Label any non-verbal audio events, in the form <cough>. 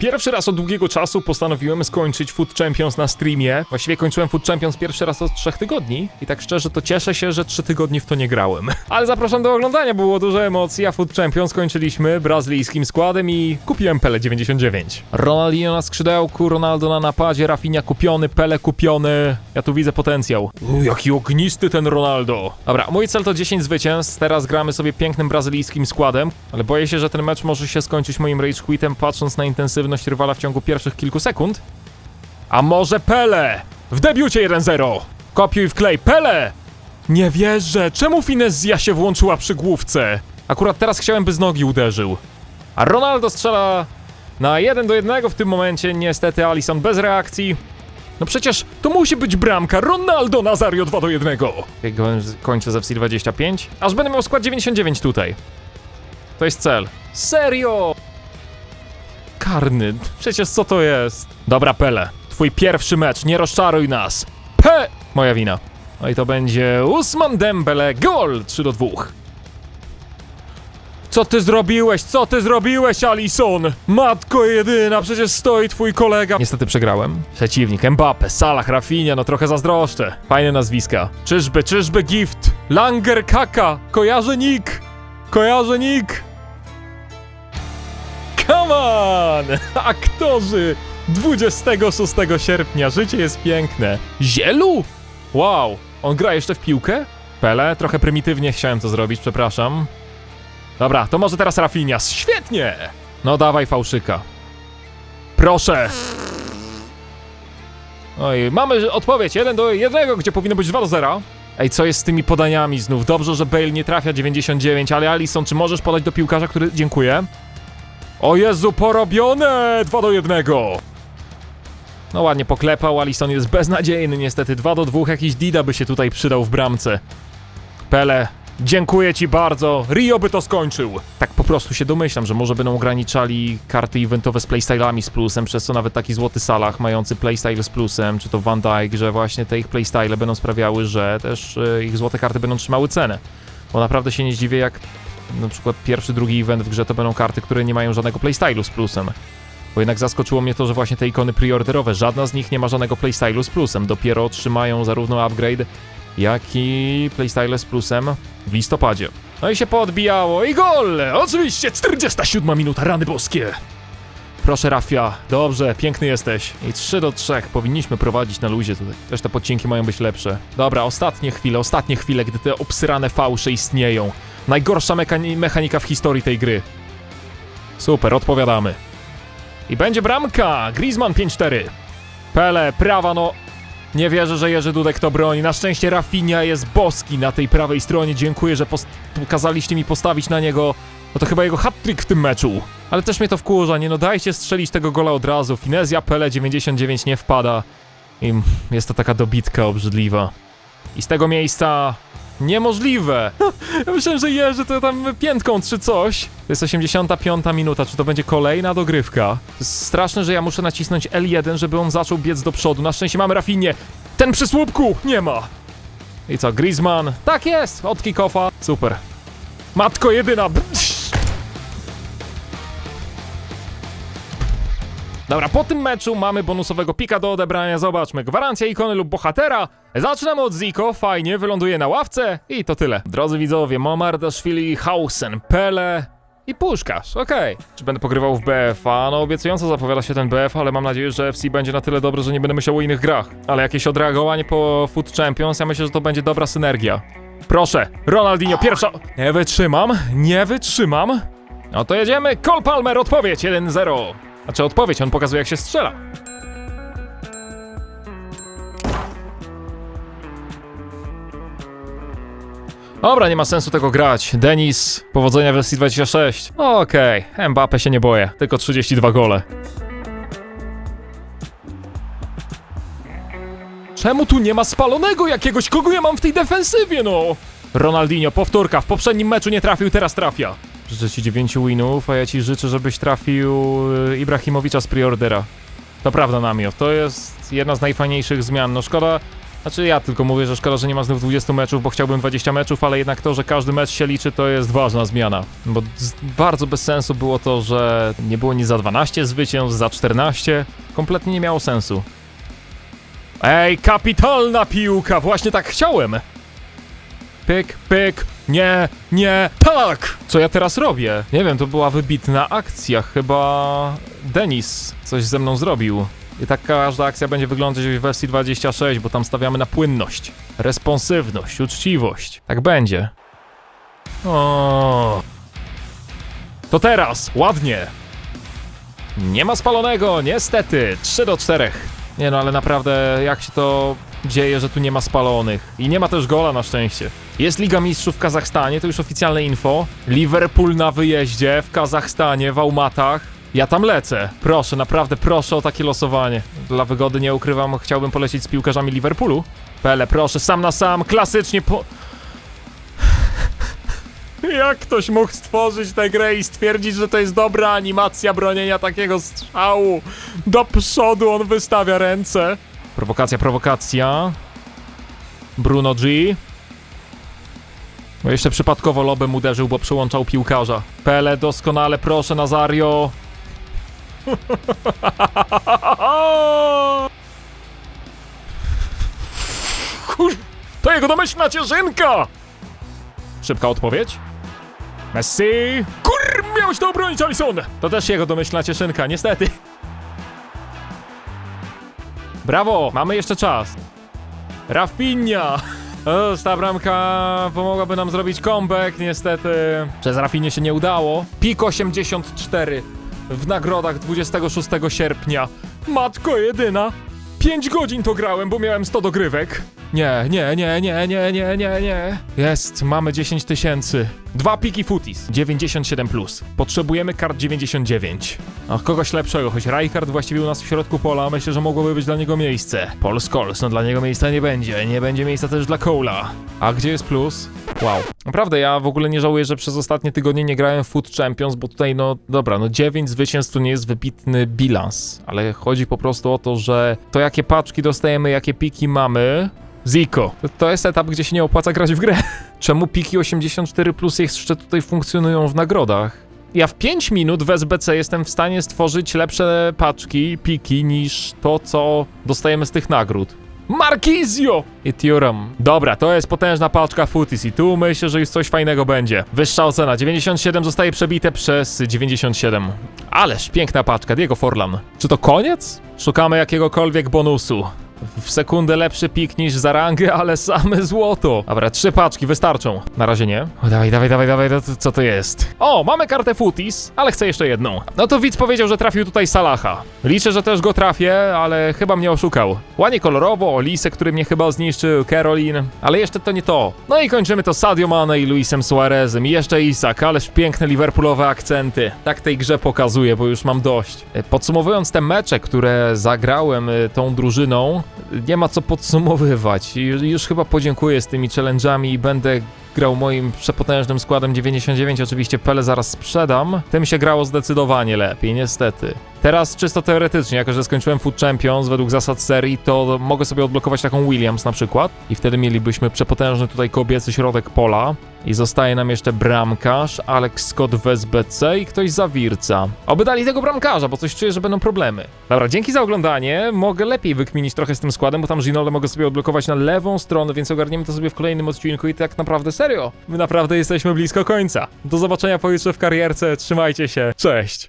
Pierwszy raz od długiego czasu postanowiłem skończyć Food Champions na streamie. Właściwie kończyłem Food Champions pierwszy raz od trzech tygodni i tak szczerze to cieszę się, że trzy tygodnie w to nie grałem. <laughs> Ale zapraszam do oglądania, było dużo emocji, a Food Champions kończyliśmy brazylijskim składem i kupiłem Pele 99. Ronaldinho na skrzydełku, Ronaldo na napadzie, Rafinha kupiony, Pele kupiony. Ja tu widzę potencjał. Uuu, jaki ognisty ten Ronaldo. Dobra, mój cel to 10 zwycięstw, teraz gramy sobie pięknym brazylijskim składem, ale boję się, że ten mecz może się skończyć moim rage quitem, patrząc na intensywność rywala w ciągu pierwszych kilku sekund. A może Pele? W debiucie 1-0. Kopiuj w klej. Pele! Nie wierzę. Czemu Finezja się włączyła przy główce? Akurat teraz chciałem, by z nogi uderzył. A Ronaldo strzela na 1 do 1 w tym momencie. Niestety Alisson bez reakcji. No przecież to musi być bramka. Ronaldo Nazario 2 do 1. Jak kończę z FC 25. Aż będę miał skład 99 tutaj. To jest cel. Serio! Karny, przecież co to jest? Dobra, Pele, twój pierwszy mecz, nie rozczaruj nas. Pe! Moja wina. No i to będzie Usman Dembele, gol 3 do 2. Co ty zrobiłeś? Co ty zrobiłeś, Alison? Matko jedyna, przecież stoi twój kolega. Niestety przegrałem. Przeciwnik Mbappe, Salah, Rafinha, no trochę zazdroszczę. Fajne nazwiska. Czyżby, czyżby gift? Langer Kaka, kojarzę Nick. Kojarzę Nick. Come on! Aktorzy! 26 sierpnia, życie jest piękne. Zielu? Wow, on gra jeszcze w piłkę? Pele, trochę prymitywnie chciałem to zrobić, przepraszam. Dobra, to może teraz Rafinha. Świetnie! No dawaj fałszyka. Proszę! Oj, mamy odpowiedź 1 do 1, gdzie powinno być 2 do 0. Ej, co jest z tymi podaniami znów? Dobrze, że Bale nie trafia 99, ale Alison, czy możesz podać do piłkarza, który... Dziękuję. O Jezu, porobione! 2 do 1. No ładnie poklepał, Alisson jest beznadziejny niestety. 2 do 2, jakiś Dida by się tutaj przydał w bramce. Pele, dziękuję ci bardzo. Rio by to skończył. Tak po prostu się domyślam, że może będą ograniczali karty eventowe z playstylami z plusem, przez co nawet taki złoty Salah mający playstyle z plusem, czy to Van Dijk, że właśnie te ich playstyle będą sprawiały, że też y, ich złote karty będą trzymały cenę. Bo naprawdę się nie zdziwię, jak na przykład pierwszy, drugi event w grze to będą karty, które nie mają żadnego playstylu z plusem. Bo jednak zaskoczyło mnie to, że właśnie te ikony preorderowe, żadna z nich nie ma żadnego playstylu z plusem. Dopiero otrzymają zarówno upgrade, jak i playstyle z plusem w listopadzie. No i się poodbijało i gol! Oczywiście 47 minuta, rany boskie! Proszę Rafia, dobrze, piękny jesteś. I 3 do 3, powinniśmy prowadzić na luzie tutaj. Też te podcinki mają być lepsze. Dobra, ostatnie chwile, ostatnie chwile, gdy te obsyrane fałsze istnieją. Najgorsza mekani- mechanika w historii tej gry. Super, odpowiadamy. I będzie bramka! Griezmann 5-4. Pele, prawa, no... Nie wierzę, że Jerzy Dudek to broni. Na szczęście Rafinha jest boski na tej prawej stronie. Dziękuję, że pos- kazaliście mi postawić na niego. No to chyba jego hat-trick w tym meczu. Ale też mnie to wkurza, nie no dajcie strzelić tego gola od razu. Finezja Pele 99 nie wpada. I jest to taka dobitka obrzydliwa. I z tego miejsca Niemożliwe! Ja myślałem, że jeżdżę to tam piętką czy coś. To jest 85 minuta, czy to będzie kolejna dogrywka? Straszne, że ja muszę nacisnąć L1, żeby on zaczął biec do przodu. Na szczęście mamy Rafinie. Ten przy słupku nie ma! I co, Griezmann? Tak jest! Od kickoffa. Super. Matko jedyna! Dobra, po tym meczu mamy bonusowego pika do odebrania. Zobaczmy, gwarancja ikony lub bohatera. Zaczynamy od Ziko, fajnie, wyląduje na ławce i to tyle. Drodzy widzowie, Momardaszwili, Hausen, Pele i Puszkarz, okej. Czy będę pogrywał w BFA? No obiecująco zapowiada się ten BF, ale mam nadzieję, że FC będzie na tyle dobry, że nie będę myślał o innych grach. Ale jakieś odreagowanie po Foot Champions, ja myślę, że to będzie dobra synergia. Proszę, Ronaldinho, pierwsza... Nie wytrzymam, nie wytrzymam. No to jedziemy, Cole Palmer, odpowiedź 1-0. Znaczy odpowiedź, on pokazuje jak się strzela. Dobra, nie ma sensu tego grać. Denis, powodzenia w wersji 26. Okej, okay. Mbappe się nie boję, tylko 32 gole. Czemu tu nie ma spalonego jakiegoś? Kogo ja mam w tej defensywie, no? Ronaldinho, powtórka, w poprzednim meczu nie trafił, teraz trafia. Życzę ci 9 winów, a ja ci życzę, żebyś trafił y, Ibrahimowicza z preordera. Prawda, Namio, to jest jedna z najfajniejszych zmian. No szkoda, Znaczy ja tylko mówię, że szkoda, że nie ma znów 20 meczów, bo chciałbym 20 meczów, ale jednak to, że każdy mecz się liczy, to jest ważna zmiana. Bo bardzo bez sensu było to, że nie było nic za 12 zwycięstw, za 14. Kompletnie nie miało sensu. Ej, kapitalna piłka! Właśnie tak chciałem! Pyk, pyk, nie, nie, tak! Co ja teraz robię? Nie wiem, to była wybitna akcja. Chyba Denis coś ze mną zrobił. I tak każda akcja będzie wyglądać w wersji 26, bo tam stawiamy na płynność, responsywność, uczciwość. Tak będzie. O. To teraz, ładnie. Nie ma spalonego, niestety. 3 do 4. Nie no, ale naprawdę, jak się to dzieje, że tu nie ma spalonych. I nie ma też gola na szczęście. Jest Liga Mistrzów w Kazachstanie, to już oficjalne info. Liverpool na wyjeździe w Kazachstanie, w Almatach. Ja tam lecę. Proszę, naprawdę proszę o takie losowanie. Dla wygody nie ukrywam, chciałbym polecieć z piłkarzami Liverpoolu. Pele, proszę, sam na sam, klasycznie po... <laughs> Jak ktoś mógł stworzyć tę grę i stwierdzić, że to jest dobra animacja bronienia takiego strzału? Do przodu on wystawia ręce. Prowokacja, prowokacja. Bruno G. No jeszcze przypadkowo lobem uderzył, bo przyłączał piłkarza. Pele doskonale, proszę Nazario. <laughs> Kur... To jego domyślna cieszynka! Szybka odpowiedź. Messi! Kur... Miałeś to obronić, Alisson! To też jego domyślna cieszynka, niestety. Brawo, mamy jeszcze czas. Rafinha! <laughs> O, ta bramka pomogłaby nam zrobić comeback, niestety. Przez Rafinie się nie udało. Pik 84 w nagrodach 26 sierpnia. Matko jedyna! 5 godzin to grałem, bo miałem 100 dogrywek. Nie, nie, nie, nie, nie, nie, nie, nie. Jest, mamy 10 tysięcy. Dwa piki futis, 97 plus. Potrzebujemy kart 99. Ach, kogoś lepszego, choć Rijkaard właściwie u nas w środku pola, myślę, że mogłoby być dla niego miejsce. Paul Scholes, no dla niego miejsca nie będzie. Nie będzie miejsca też dla Cola. A gdzie jest plus? Wow. Naprawdę, ja w ogóle nie żałuję, że przez ostatnie tygodnie nie grałem w Food Champions, bo tutaj, no dobra, no 9 zwycięstw to nie jest wybitny bilans, ale chodzi po prostu o to, że to jakie paczki dostajemy, jakie piki mamy, Ziko. To- To jest etap, gdzie się nie opłaca grać w grę. <laughs> Czemu piki 84 plus jeszcze tutaj funkcjonują w nagrodach? Ja w 5 minut w SBC jestem w stanie stworzyć lepsze paczki, piki niż to, co dostajemy z tych nagród. Markizio! I Thuram. Dobra, to jest potężna paczka Footis i tu myślę, że już coś fajnego będzie. Wyższa ocena, 97 zostaje przebite przez 97. Ależ piękna paczka, Diego Forlan. Czy to koniec? Szukamy jakiegokolwiek bonusu. W sekundę lepszy pik niż za rangę, ale same złoto. Dobra, trzy paczki wystarczą. Na razie nie. O, dawaj, dawaj, dawaj, dawaj, to, co to jest? O, mamy kartę Footis, ale chcę jeszcze jedną. No to widz powiedział, że trafił tutaj Salaha. Liczę, że też go trafię, ale chyba mnie oszukał. Ładnie kolorowo, Olise, który mnie chyba zniszczył, Caroline, ale jeszcze to nie to. No i kończymy to Sadio Mane i Luisem Suarezem i jeszcze Isak, ależ piękne liverpoolowe akcenty. Tak tej grze pokazuję, bo już mam dość. E, Podsumowując te mecze, które zagrałem e, tą drużyną, nie ma co podsumowywać. Już chyba podziękuję z tymi challenge'ami i będę grał moim przepotężnym składem 99. Oczywiście Pele zaraz sprzedam. Tym się grało zdecydowanie lepiej, niestety. Teraz czysto teoretycznie, jako że skończyłem Food Champions według zasad serii, to mogę sobie odblokować taką Williams na przykład i wtedy mielibyśmy przepotężny tutaj kobiecy środek pola. I zostaje nam jeszcze bramkarz, Alex Scott w SBC i ktoś za Wirca. Oby dali tego bramkarza, bo coś czuję, że będą problemy. Dobra, dzięki za oglądanie. Mogę lepiej wykminić trochę z tym składem, bo tam Ginole mogę sobie odblokować na lewą stronę, więc ogarniemy to sobie w kolejnym odcinku i tak naprawdę serio. My naprawdę jesteśmy blisko końca. Do zobaczenia pojutrze w karierce. Trzymajcie się. Cześć.